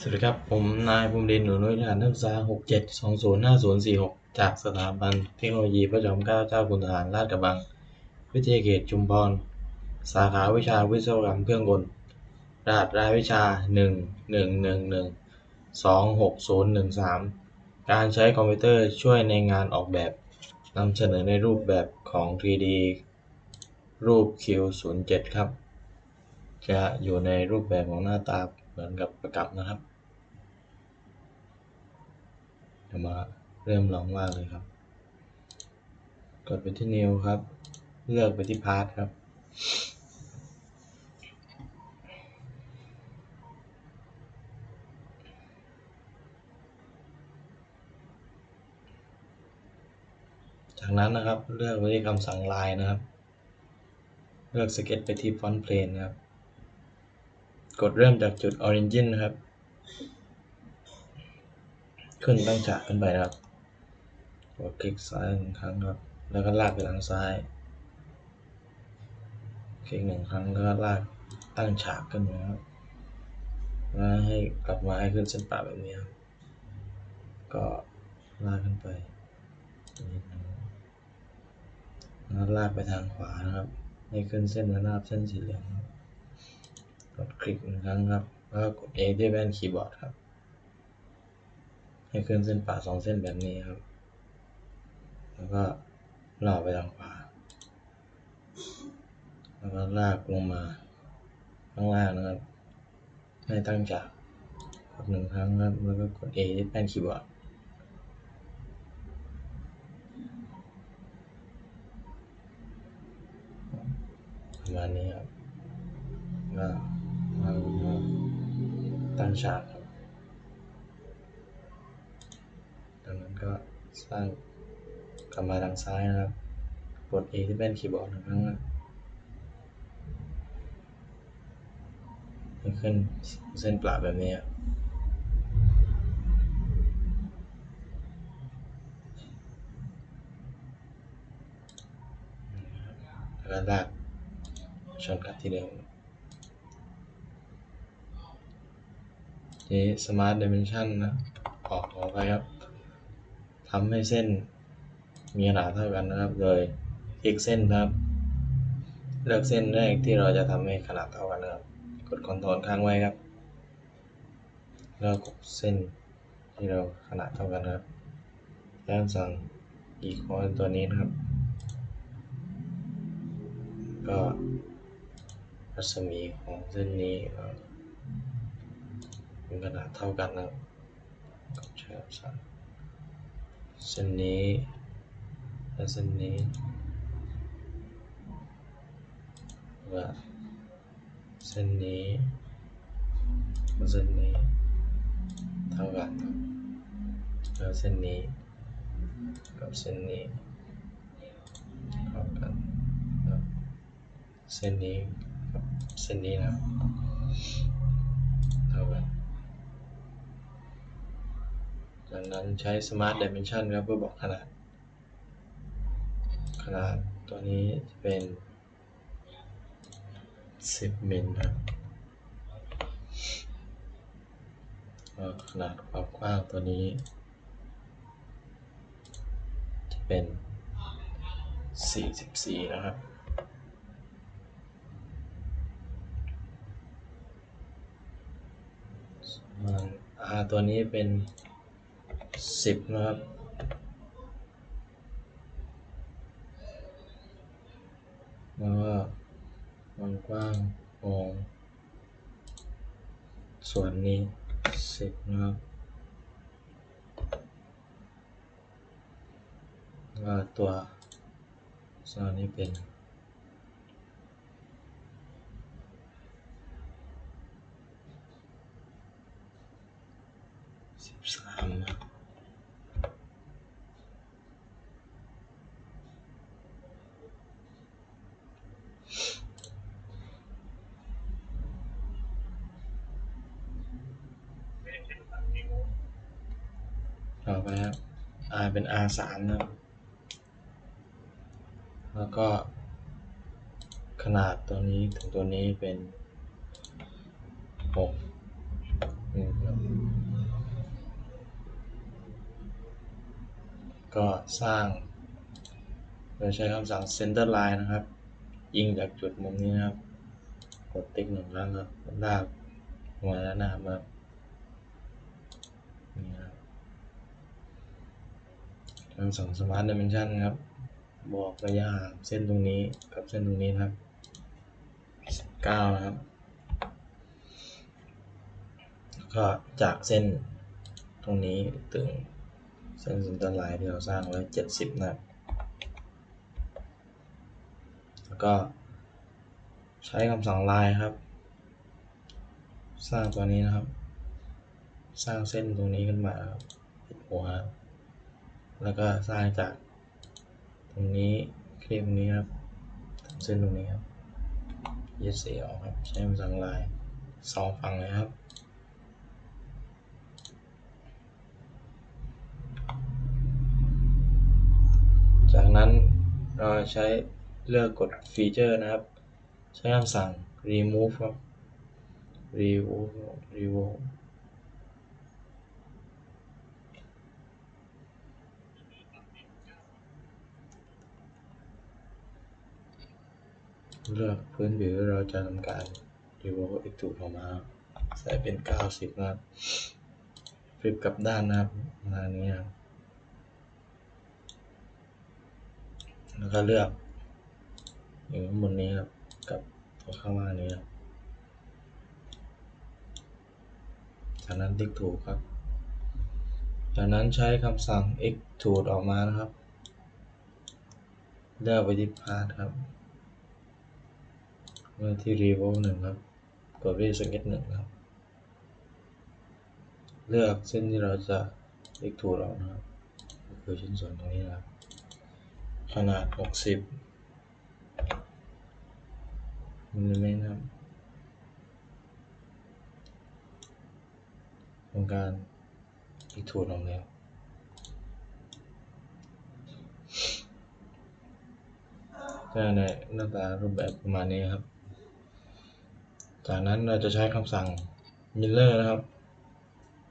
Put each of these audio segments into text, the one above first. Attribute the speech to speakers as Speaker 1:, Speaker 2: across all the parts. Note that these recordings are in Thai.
Speaker 1: สวัสดีครับ ผมนายภูมิดินหนูนุ้ยฐานนักศึกษา67205046 จากสถาบันเทคโนโลยีพระจอมเกล้าเจ้าคุณทหารลาดกระบัง วิทยาเขตชุมพร สาขาวิชาวิศวกรรมเครื่องกลรหัสรายวิชา 111126013 การใช้คอมพิวเตอร์ช่วยในงานออกแบบนำเสนอในรูปแบบของ 3D รูป Q07 ครับ จะอยู่ในรูปแบบของหน้าตาเหมือนกับประกับนะครับ เดี๋ยวมาเริ่มลองวาดเลยครับ กดไปที่ New ครับ เลือกไปที่ Part ครับ จากนั้นนะครับเลือกไปที่คำสั่งลายนะครับ เลือก Sketch ไปที่ Font Plane นะครับ กดเริ่มจากจุด Origin นะครับ ขึ้นตั้งฉากขึ้นไปนะครับกดคลิกซ้ายหนึ่งครั้งครับ แล้วก็ลากไปทางซ้าย คลิกหนึ่งครั้งแล้วก็ลากตั้งฉากขึ้นนะครับแล้วให้กลับมาให้ขึ้นเส้นปะแบบนี้ครับก็ลากขึ้นไปนิดนึงแล้วลากไปทางขวานะครับ ให้ขึ้นเส้นระนาบเส้นสีเหลืองกดคลิกหนึ่งครั้งครับ แล้วก็กด A ที่แว่นคีย์บอร์ดครับ ให้ขึ้นเส้นปะสองเส้นแบบนี้ครับ แล้วก็ลากไปทางขวา แล้วก็ลากลงมาข้างล่างนะครับ ให้ตั้งจากกดหนึ่งครั้งครับ แล้วก็กด A ที่แป้นคีย์บอร์ดประมาณนี้ครับก็มามาตั้งฉากครับดังนั้น ก็สร้างกลับมาทางซ้ายนะครับ กด A ที่แป้นคีย์บอร์ดหนึ่งครั้งครับให้ขึ้นเส้นปลาแบบนี้แล้วก็ลากชนกับที่เดิมนี้ Smart Dimension นะ ออกขอไปครับ ทำให้เส้นมีขนาดเท่ากันนะครับ โดยคลิกเส้นครับ เลือกเส้นแรกที่เราจะทำให้ขนาดเท่ากันนะครับ กดคอนโทรลค้างไว้ครับ แล้วกดเส้นที่เราขนาดเท่ากันนะครับ แล้วสั่งอีกคอนตัวนี้นะครับ ก็รัศมีของเส้นนี้ก็เป็นขนาดเท่ากันนะครับก็ใช้สั่ง เส้นนี้และเส้นนี้ว่าเส้นนี้กับเส้นนี้เท่ากันแล้วเส้นนี้กับเส้นนี้เท่ากันเส้นนี้กับเส้นนี้นะเท่ากัน จากนั้นใช้ Smart Dimension ครับเพื่อบอกขนาด ขนาดตัวนี้จะเป็น 10มิลครับขนาดความกว้างตัวนี้ จะเป็น 44 นะครับส่วตัวนี้เป็น 10นะครับ แล้วก็ความกว้างของส่วนนี้10นะครับแล้วก็ตัวส่วนนี้เป็น13นะ เป็น R3 นะครับ แล้วก็ขนาดตัวนี้ถึงตัวนี้เป็น6นี่ครับก็สร้าง โดยใช้คำสั่ง center line นะครับ ยิงจากจุดมุมนี้นะครับ กดติ๊กหนึ่งแล้วก็ลากหัวและหน้ามบ คำสั่ง smart dimension ครับ บอกระยะห่างเส้นตรงนี้กับเส้นตรงนี้นะครับ9นะครับ ก็จากเส้นตรงนี้ถึงเส้นส้นต้นลายที่เราสร้างไว้70นะครับ แล้วก็ใช้คำสั่งลายครับ สร้างตัวนี้นะครับ สร้างเส้นตรงนี้ขึ้นมาครับปิดหัว แล้วก็สร้างจากตรงนี้คลิปนี้ครับถึงเส้นตรงนี้ครับยึดสีออกครับ ใช้คำสั่งลายสองฝั่งเลยครับ จากนั้นเราใช้เลือกกดฟีเจอร์นะครับ ใช้คำสั่ง remove ครับ remove remove เลือกพื้นผิวเราจะทำการ remove extrude ออกมา ใส่เป็น 90 นะครับฟลิปกลับด้านนะครับมาณนี้ครับแล้วก็เลือกอยู่ข้างบนนี้ครับกับตัวข้างล่างนี้ครับจากนั้นติ๊กถูกครับ จากนั้นใช้คำสั่ง extrude ออกมานะครับ เลือกไปที่พาร์ทครับ เลือที่ revolve หนึ่งครับ กดที่สเก็ตหนึ่งครับ เลือกเส้นที่เราจะ extrude ออกนะครับก็คือชิ้นส่วนตรงนี้นะครับ ขนาด 60มิลลิเมตรครับทำการอีกถูดออกแล้วก็ในหน้าตารูปแบบประมาณนี้ครับ จากนั้นเราจะใช้คำสั่ง Miller นะครับ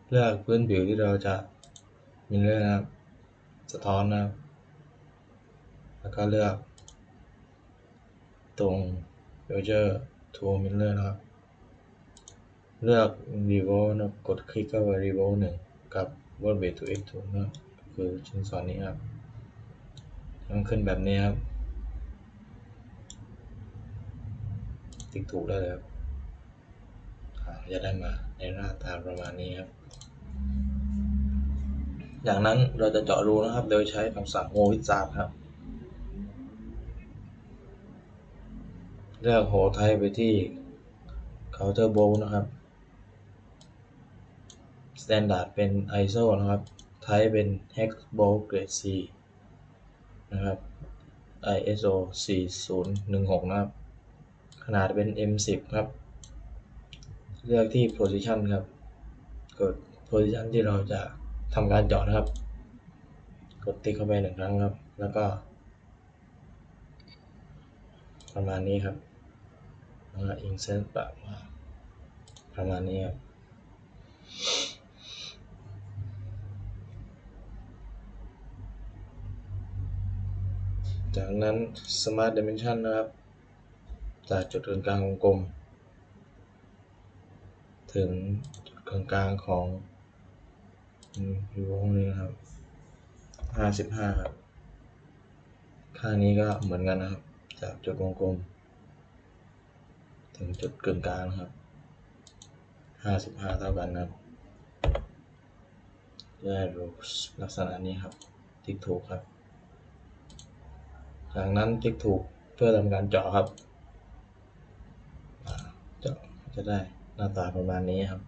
Speaker 1: เลือกพื้นผิวที่เราจะ Miller นะครับ สะท้อนนะครับ แล้วก็เลือก ตรง Filter to Miller นะครับ เลือก Revolve นะกดคลิกเข้าไป Revolve หนึ่งกับ World Base to X 2นะคือชิ้นส่วนนี้ครับมันขึ้นแบบนี้ครับ ติ๊กถูกได้เลยครับ จะได้มาในหน้าตาประมาณนี้ครับจากนั้นเราจะเจาะรูนะครับ โดยใช้คำสั่ง Mo Wizard ครับ เลือกโหไทยไปที่ Counter Bolt นะครับ Standard เป็น ISO นะครับ ไทยเป็น Hex Bolt Grade C นะครับ ISO 4016 นะครับ ขนาดเป็น M10 ครับ เลือกที่ Position ครับ กด Position ที่เราจะทำการเจาะนะครับ กดติ๊กเข้าไปหนึ่งครั้งครับ แล้วก็ ประมาณนี้ครับแล้วก็ insert แบบว่าประมาณนี้ครับจากนั้น smart dimension นะครับ จากจุดกึ่งกลางวงกลม ถึงจุดกลางของอยู่วงนี้นะครับ55ครับค่านี้ก็เหมือนกันนะครับ จากจุดวงกลม ถึงจุดกึ่งกลางนะครับ55เท่ากันนะครับได้รูปลักษณะนี้ครับ ติ๊กถูกครับ จากนั้นติ๊กถูกเพื่อทำการเจาะครับ เจาะจะได้ หน้าตาประมาณนี้ครับ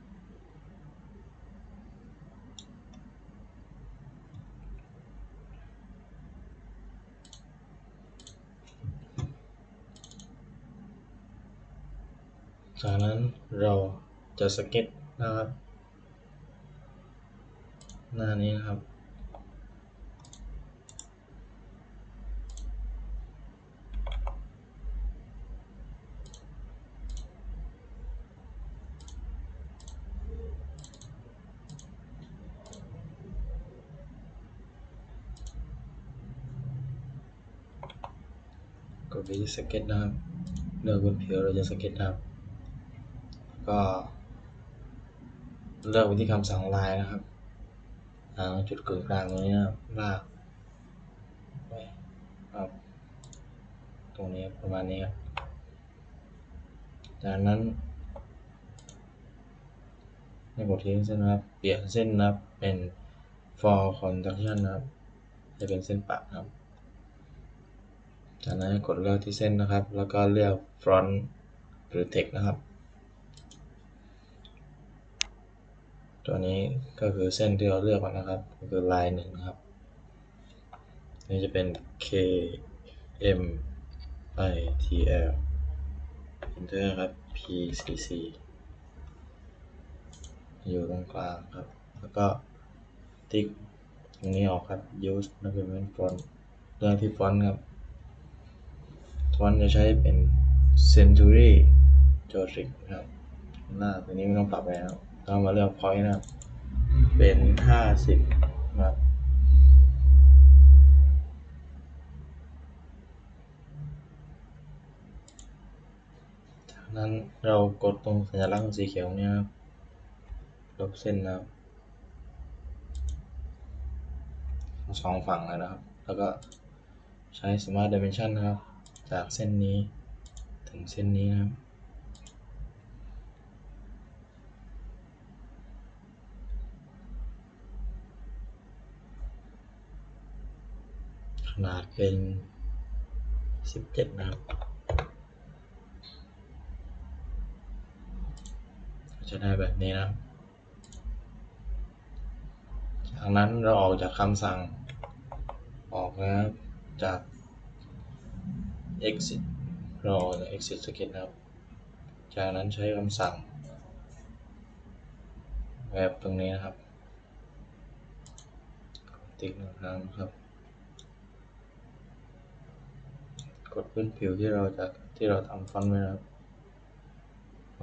Speaker 1: จากนั้นเราจะสเก็ตนะครับ หน้านี้นะครับ ดไปที่สเก็ตนะครับเลือกบนผิวเราจะสเก็ตนะครับ ก็เลือกวิธีคำสั่งลายนะครับหาจุดกึ่งกลางตรงนี้นะครับลากไปครับตรงนี้ประมาณนี้ครับจากนั้นในบทที่เส้นนะครับ เปลี่ยนเส้นนะครับเป็น for construction นะครับ จะเป็นเส้นปะครับ จากนั้นกดเลือกที่เส้นนะครับ แล้วก็เลือก front หรือ text นะครับ ตัวนี้ก็คือเส้นที่เราเลือกมานะครับ ก็คือลายหนึ่งครับ นี่จะเป็น K M I T L enter ครับ P C C อยู่ตรงกลางครับ แล้วก็ติ๊กตรงนี้ออกครับ use document font เลือกที่ฟอนต์ครับ ฟอนต์จะใช้เป็น century geometric นะครับหน้าตัวนี้ไม่ต้องปรับอะไรนะครับเรามาเลือก point นะครับ เป็น 50นะครับนั้นเรากดตรงสัญลักษณ์สีเขียวเนี่ยครับลบเส้นนะครับสองฝั่งเลยนะครับ แล้วก็ใช้ Smart Dimension นะครับ จากเส้นนี้ถึงเส้นนี้นะครับขนาดเป็น 17 นะครับจะได้แบบนี้นะครับ จากนั้นเราออกจากคำสั่งออกนะครับจาก exit เราออกจาก exit sketch นะครับ จากนั้นใช้คำสั่งแบบตรงนี้นะครับ ติ๊กหนึ่งครั้งนะครับ กดพื้นผิวที่เราจะที่เราทำฟอนต์ไว้นะครับ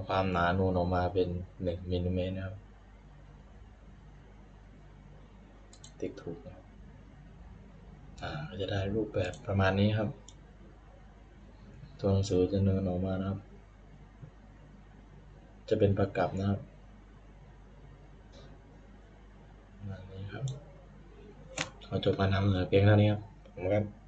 Speaker 1: ความหนานูนออกมาเป็นหนึ่งมิลลิเมตรนะครับ ติ๊กถูกนะครับอ่าก็จะได้รูปแบบประมาณนี้ครับ ตัวหนังสือจะเนินออกมานะครับ จะเป็นประกับนะครับมานี้ครับขอจบการนำเสนอเพียงเท่านี้ครับผมครับ